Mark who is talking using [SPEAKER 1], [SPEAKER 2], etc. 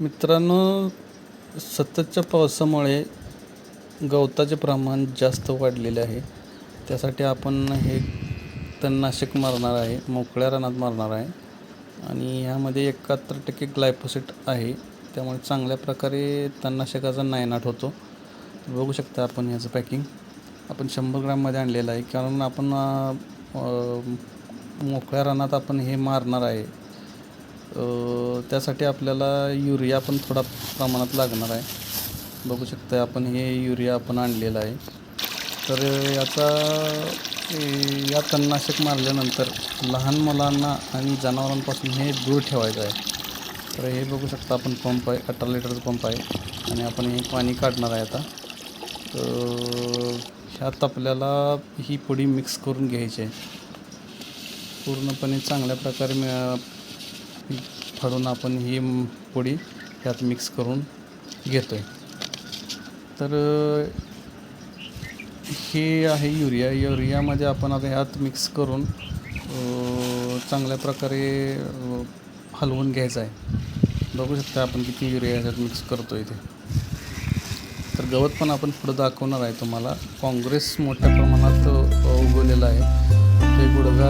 [SPEAKER 1] मित्रांनो सततच्या पावसामुळे गवताचे प्रमाण जास्त वाढलेले आहे. त्यासाठी आपण हे तणनाशक मारणार आहे मोकळ्या रानात मारणार आहे. आणि ह्यामध्ये एकाहत्तर टक्के ग्लायफोसेट आहे. त्यामुळे चांगल्या प्रकारे तणनाशकाचा नायनाट होतो. बघू शकता आपण ह्याचं पॅकिंग आपण शंभर ग्राममध्ये आणलेलं आहे. कारण आपण मोकळ्या रानात आपण हे मारणार आहे. त्यासाठी आपल्याला युरिया पण थोडा प्रमाणात लागणार आहे. बघू शकता आपण हे युरिया आपण आणलेलं आहे. तर याचा या तणनाशक मारल्यानंतर लहान मुलांना आणि जनावरांपासून हे दूर ठेवायचं आहे. तर हे बघू शकता आपण पंप आहे अठरा लिटरचा पंप आहे आणि आपण हे पाणी काढणार आहे आता. तर ह्यात आपल्याला ही पुडी मिक्स करून घ्यायची आहे. पूर्णपणे चांगल्या प्रकारे मिळा फाडून आपण ही पोळी ह्यात मिक्स करून घेतो आहे तर हे आहे युरिया. युरियामध्ये आपण आता ह्यात मिक्स करून चांगल्या प्रकारे हलवून घ्यायचं आहे. बघू शकता आपण किती युरिया ह्याच्यात मिक्स करतो इथे तर गवत पण आपण पुढं दाखवणार आहे तुम्हाला. काँग्रेस मोठ्या प्रमाणात उगवलेला उगवलेलं आहे. ते गुडघा